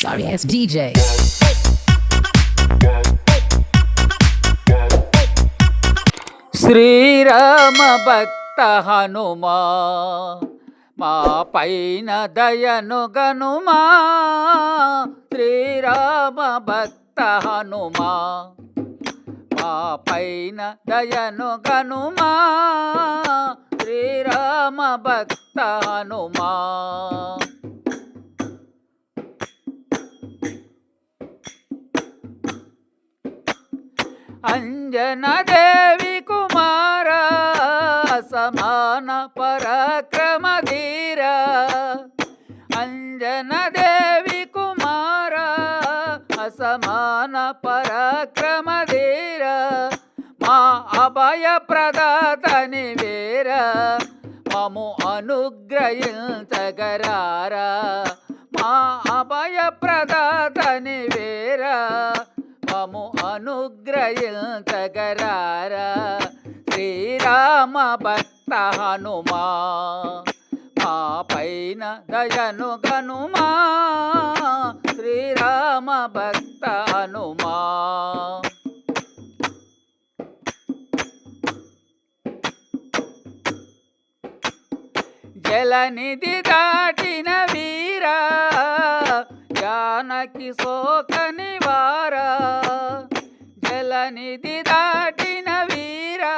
sorry ass DJ. Srirama భక్త హనుమా మా పైన దయను గనుమా. శ్రీరామ భక్త హనుమా మా పైన దయను గనుమా. శ్రీరామ భక్త హనుమా. అంజనదేవి కుమార సమాన పరాక్రమ ధీర. అంజనదేవి కుమార అసమాన పరాక్రమ ధీర. మా అభయ ప్రదాతని వేర మము అనుగ్రహించగరారా. మా అభయ ప్రదాతని వేరా. అనుగ్రహించగరారా శ్రీరామ భక్త హనుమా మా పైన దయను కనుమా శ్రీరామ భక్త హనుమా. జలనిధి దాటిన వీరా జానకి శోక నివారా జలనిధి దాటిన వీరా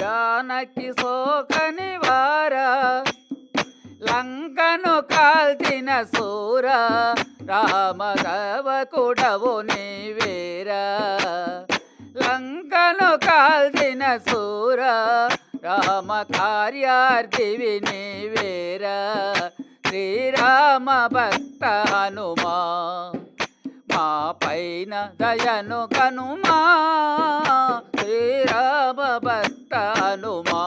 జానకి శోక వారా లంకను కాల్చిన సూర రామదవకుడవు నీవేరా. లంకను కాల్చిన సూర రామ కార్యార్థివి నీవేరా. శ్రీరామ భక్త హనుమా. మా పైన దయను కనుమా శ్రీరామ భక్త హనుమా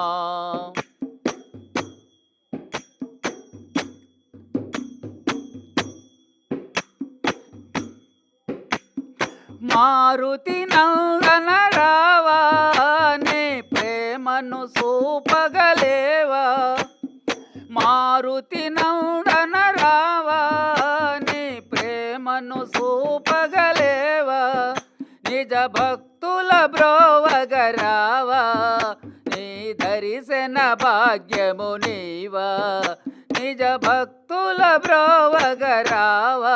మారుతి నందన రావానే ప్రేమను సూపగలేవా. మారుతి నందన రావా ప్రేమను చూపగలేవా నిజ భక్తుల బ్రోవగరావా? నీ దరిశన భాగ్యము నీవా? నిజ భక్తుల బ్రోవగరావా?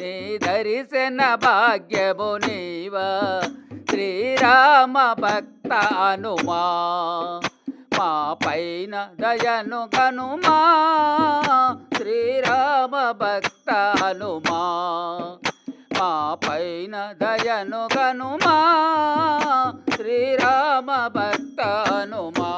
నీ దరిశన భాగ్యము నీవా? శ్రీరామ భక్త అనుమా మా పైన దయను కనుమా శ్రీరామ భక్త హనుమా మా పైన దయను కనుమా శ్రీరామ భక్త హనుమా